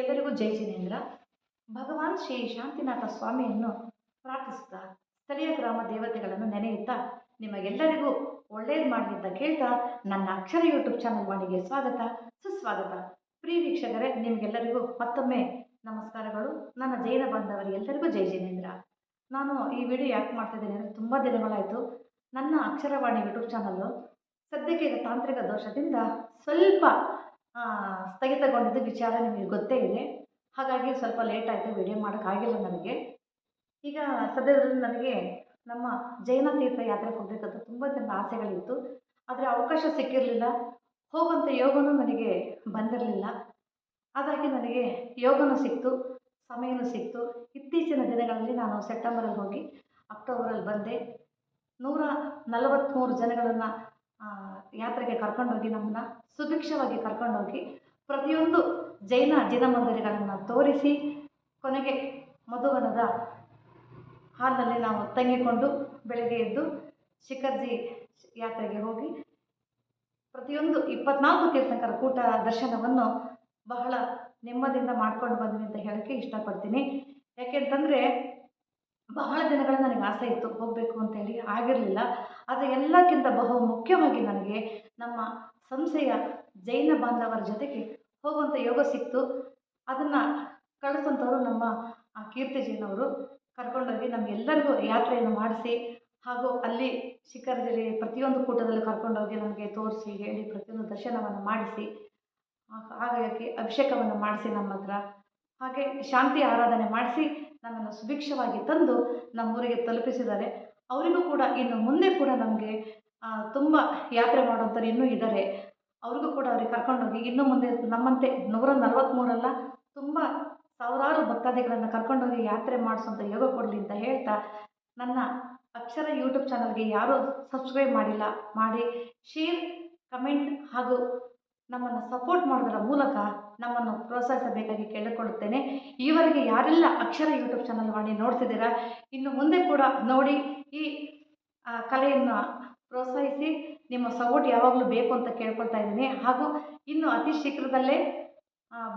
ಎಲ್ಲರಿಗೂ ಜೈ ಜಿನೇಂದ್ರ. ಭಗವಾನ್ ಶ್ರೀ ಶಾಂತಿನಾಥ ಸ್ವಾಮಿಯನ್ನು ಪ್ರಾರ್ಥಿಸುತ್ತಾ ಸ್ಥಳೀಯ ಗ್ರಾಮ ದೇವತೆಗಳನ್ನು ನೆನೆಯುತ್ತಾ ನಿಮಗೆಲ್ಲರಿಗೂ ಒಳ್ಳೆಯದು ಮಾಡಿ ಅಂತ ಕೇಳ್ತಾ ನನ್ನ ಅಕ್ಷರ ಯೂಟ್ಯೂಬ್ ಚಾನಲ್ ವಾಣಿಗೆ ಸ್ವಾಗತ, ಸುಸ್ವಾಗತ. ಪ್ರಿಯ ವೀಕ್ಷಕರೇ, ನಿಮಗೆಲ್ಲರಿಗೂ ಮತ್ತೊಮ್ಮೆ ನಮಸ್ಕಾರಗಳು. ನನ್ನ ಜೈನ ಬಾಂಧವರಿಗೆಲ್ಲರಿಗೂ ಜೈ ಜಿನೇಂದ್ರ. ನಾನು ಈ ವಿಡಿಯೋ ಯಾಕೆ ಮಾಡ್ತಿದ್ದೀನಿ ಅಂದರೆ ತುಂಬ ದಿನಗಳಾಯಿತು. ನನ್ನ ಅಕ್ಷರವಾಣಿ ಯೂಟ್ಯೂಬ್ ಚಾನಲ್ಲು ಸದ್ಯಕ್ಕೆ ತಾಂತ್ರಿಕ ದೋಷದಿಂದ ಸ್ವಲ್ಪ ಸ್ಥಗಿತಗೊಂಡಿದ್ದ ವಿಚಾರ ನಿಮಗೆ ಗೊತ್ತೇ ಇದೆ. ಹಾಗಾಗಿ ಸ್ವಲ್ಪ ಲೇಟ್ ಆಯಿತು ವಿಡಿಯೋ ಮಾಡೋಕ್ಕಾಗಿಲ್ಲ ನನಗೆ. ಈಗ ಸದ್ಯದಲ್ಲಿ ನನಗೆ ನಮ್ಮ ಜೈನ ತೀರ್ಥ ಯಾತ್ರೆ ಹೋಗಬೇಕಂತ ತುಂಬ ದಿನದ ಆಸೆಗಳಿತ್ತು. ಆದರೆ ಅವಕಾಶ ಸಿಕ್ಕಿರಲಿಲ್ಲ. ಹೋಗುವಂಥ ಯೋಗನೂ ನನಗೆ ಬಂದಿರಲಿಲ್ಲ. ಹಾಗಾಗಿ ನನಗೆ ಯೋಗನೂ ಸಿಕ್ತು, ಸಮಯನೂ ಸಿಕ್ತು. ಇತ್ತೀಚಿನ ದಿನಗಳಲ್ಲಿ ನಾನು ಸೆಪ್ಟೆಂಬರಲ್ಲಿ ಹೋಗಿ ಅಕ್ಟೋಬರಲ್ಲಿ ಬಂದೆ. ನೂರ ನಲವತ್ತ್ಮೂರು ಜನಗಳನ್ನು ಯಾತ್ರೆಗೆ ಕರ್ಕೊಂಡೋಗಿ ನಮ್ಮನ್ನ ಸುಭಿಕ್ಷವಾಗಿ ಕರ್ಕೊಂಡೋಗಿ ಪ್ರತಿಯೊಂದು ಜೈನ ಜಿನ ಮಂದಿರಗಳನ್ನು ತೋರಿಸಿ ಕೊನೆಗೆ ಮಧುವನದ ಹಾಲ್ನಲ್ಲಿ ನಾವು ತಂಗಿಕೊಂಡು ಬೆಳಗ್ಗೆ ಎದ್ದು ಶಿಖರ್ಜಿ ಯಾತ್ರೆಗೆ ಹೋಗಿ ಪ್ರತಿಯೊಂದು ಇಪ್ಪತ್ನಾಲ್ಕು ತೀರ್ಥಂಕರ ಕೂಟ ದರ್ಶನವನ್ನು ಬಹಳ ನೆಮ್ಮದಿಯಿಂದ ಮಾಡ್ಕೊಂಡು ಬಂದ್ವಿ ಅಂತ ಹೇಳೋಕ್ಕೆ ಇಷ್ಟಪಡ್ತೀನಿ. ಯಾಕೆಂತಂದರೆ ಬಹಳ ದಿನಗಳ ನನಗೆ ಆಸೆ ಇತ್ತು ಹೋಗಬೇಕು ಅಂತೇಳಿ ಆಗಿರಲಿಲ್ಲ. ಆದರೆ ಎಲ್ಲಕ್ಕಿಂತ ಬಹು ಮುಖ್ಯವಾಗಿ ನನಗೆ ನಮ್ಮ ಸಂಸ್ಥೆಯ ಜೈನ ಬಾಂಧವರ ಜೊತೆಗೆ ಹೋಗುವಂಥ ಯೋಗ ಸಿಕ್ತು. ಅದನ್ನು ಕಳಿಸುವಂಥವ್ರು ನಮ್ಮ ಕೀರ್ತಿ ಅವರು ಕರ್ಕೊಂಡೋಗಿ ನಮಗೆಲ್ಲರಿಗೂ ಯಾತ್ರೆಯನ್ನು ಮಾಡಿಸಿ ಹಾಗೂ ಅಲ್ಲಿ ಶಿಖರದಲ್ಲಿ ಪ್ರತಿಯೊಂದು ಕೂಟದಲ್ಲಿ ಕರ್ಕೊಂಡೋಗಿ ನಮಗೆ ತೋರಿಸಿ ಹೇಳಿ ಪ್ರತಿಯೊಂದು ದರ್ಶನವನ್ನು ಮಾಡಿಸಿ ಹಾಗಾಗಿ ಅಭಿಷೇಕವನ್ನು ಮಾಡಿಸಿ ನಮ್ಮ ಹತ್ರ. ಹಾಗೆ ಶಾಂತಿ ಆರಾಧನೆ ಮಾಡಿಸಿ ನಮ್ಮನ್ನು ಸುಭಿಕ್ಷವಾಗಿ ತಂದು ನಮ್ಮೂರಿಗೆ ತಲುಪಿಸಿದ್ದಾರೆ. ಅವರಿಗೂ ಕೂಡ ಇನ್ನು ಮುಂದೆ ಕೂಡ ನಮಗೆ ತುಂಬ ಯಾತ್ರೆ ಮಾಡುವಂಥವ್ರು ಇನ್ನೂ ಇದ್ದಾರೆ ಅವ್ರಿಗೂ ಕೂಡ ಅವ್ರಿಗೆ ಕರ್ಕೊಂಡೋಗಿ ಇನ್ನು ಮುಂದೆ ನಮ್ಮಂತೆ ನೂರ ನಲವತ್ತ್ಮೂರಲ್ಲ ತುಂಬ ಸಾವಿರಾರು ಭಕ್ತಾದಿಗಳನ್ನು ಕರ್ಕೊಂಡೋಗಿ ಯಾತ್ರೆ ಮಾಡಿಸುವಂಥ ಯೋಗ ಕೊಡಲಿ ಅಂತ ಹೇಳ್ತಾ, ನನ್ನ ಅಕ್ಷರ ಯೂಟ್ಯೂಬ್ ಚಾನಲ್ಗೆ ಯಾರೂ ಸಬ್ಸ್ಕ್ರೈಬ್ ಮಾಡಿಲ್ಲ, ಮಾಡಿ, ಶೇರ್, ಕಮೆಂಟ್ ಹಾಗೂ ನಮ್ಮನ್ನು ಸಪೋರ್ಟ್ ಮಾಡೋದರ ಮೂಲಕ ನಮ್ಮನ್ನು ಪ್ರೋತ್ಸಾಹಿಸಬೇಕಾಗಿ ಕೇಳಿಕೊಳ್ಳುತ್ತೇನೆ. ಈವರೆಗೆ ಯಾರೆಲ್ಲ ಅಕ್ಷರ ಯೂಟ್ಯೂಬ್ ಚಾನಲ್ ಮಾಡಿ ನೋಡ್ತಿದ್ದೀರಾ, ಇನ್ನು ಮುಂದೆ ಕೂಡ ನೋಡಿ ಈ ಕಲೆಯನ್ನು ಪ್ರೋತ್ಸಾಹಿಸಿ, ನಿಮ್ಮ ಸಪೋರ್ಟ್ ಯಾವಾಗಲೂ ಬೇಕು ಅಂತ ಕೇಳ್ಕೊಳ್ತಾ ಇದ್ದೀನಿ. ಹಾಗೂ ಇನ್ನು ಅತಿ ಶೀಘ್ರದಲ್ಲೇ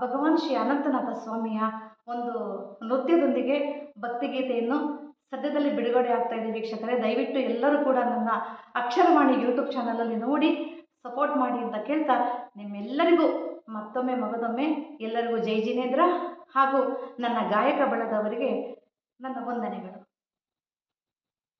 ಭಗವಾನ್ ಶ್ರೀ ಅನಂತನಾಥ ಸ್ವಾಮಿಯ ಒಂದು ನೃತ್ಯದೊಂದಿಗೆ ಭಕ್ತಿಗೀತೆಯನ್ನು ಸದ್ಯದಲ್ಲಿ ಬಿಡುಗಡೆ ಆಗ್ತಾ ಇದೆ ವೀಕ್ಷಕರೇ. ದಯವಿಟ್ಟು ಎಲ್ಲರೂ ಕೂಡ ನನ್ನ ಅಕ್ಷರವಾಣಿ ಯೂಟ್ಯೂಬ್ ಚಾನಲಲ್ಲಿ ನೋಡಿ ಸಪೋರ್ಟ್ ಮಾಡಿ ಅಂತ ಕೇಳ್ತಾ ನಿಮ್ಮೆಲ್ಲರಿಗೂ ಮತ್ತೊಮ್ಮೆ ಮಗದೊಮ್ಮೆ ಎಲ್ಲರಿಗೂ ಜೈ ಜಿನೇಂದ್ರ ಹಾಗೂ ನನ್ನ ಗಾಯಕ ಬಳಗದವರಿಗೆ ನನ್ನ ವಂದನೆಗಳು.